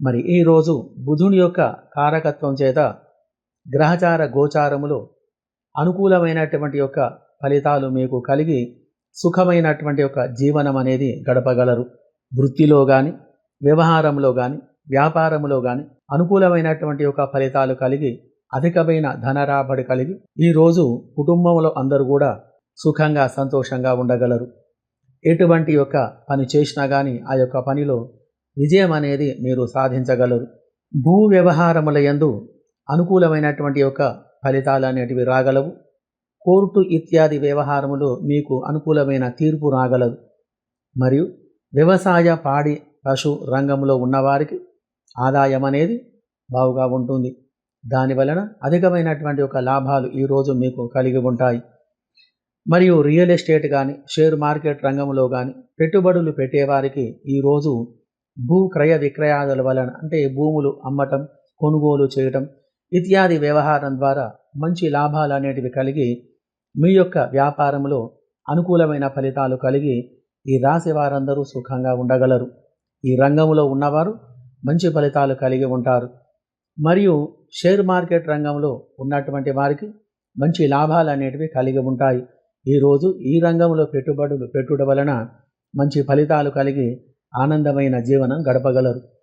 మరి ఈరోజు బుధుని యొక్క కారకత్వం చేత గ్రహచార గోచారములో అనుకూలమైనటువంటి యొక్క ఫలితాలు మీకు కలిగి సుఖమైనటువంటి యొక్క జీవనం అనేది గడపగలరు. వృత్తిలో కానీ వ్యవహారంలో కానీ వ్యాపారంలో కానీ అనుకూలమైనటువంటి యొక్క ఫలితాలు కలిగి అధికమైన ధనరాబడి కలిగి ఈరోజు కుటుంబంలో అందరూ కూడా సుఖంగా సంతోషంగా ఉండగలరు. ఎటువంటి యొక్క పని చేసినా కానీ ఆ యొక్క పనిలో విజయం అనేది మీరు సాధించగలరు. భూ వ్యవహారముల యందు అనుకూలమైనటువంటి యొక్క ఫలితాలు అనేటివి రాగలవు. కోర్టు ఇత్యాది వ్యవహారములు మీకు అనుకూలమైన తీర్పు రాగలదు మరియు వ్యవసాయ పాడి పశు రంగంలో ఉన్నవారికి ఆదాయం అనేది బావుగా ఉంటుంది. దానివలన అధికమైనటువంటి ఒక లాభాలు ఈరోజు మీకు కలిగి ఉంటాయి. మరియు రియల్ ఎస్టేట్ కానీ షేర్ మార్కెట్ రంగంలో కానీ పెట్టుబడులు పెట్టేవారికి ఈరోజు భూ క్రయ విక్రయాదుల వలన అంటే భూములు అమ్మటం కొనుగోలు చేయటం ఇత్యాది వ్యవహారం ద్వారా మంచి లాభాలు అనేటివి కలిగి మీ యొక్క వ్యాపారంలో అనుకూలమైన ఫలితాలు కలిగి ఈ రాశి వారందరూ సుఖంగా ఉండగలరు. ఈ రంగంలో ఉన్నవారు మంచి ఫలితాలు కలిగి ఉంటారు. మరియు షేర్ మార్కెట్ రంగంలో ఉన్నటువంటి వారికి మంచి లాభాలు అనేటివి కలిగి ఉంటాయి. ఈరోజు ఈ రంగంలో పెట్టుబడులు పెట్టుట వలన మంచి ఫలితాలు కలిగి ఆనందమైన జీవనం గడపగలరు.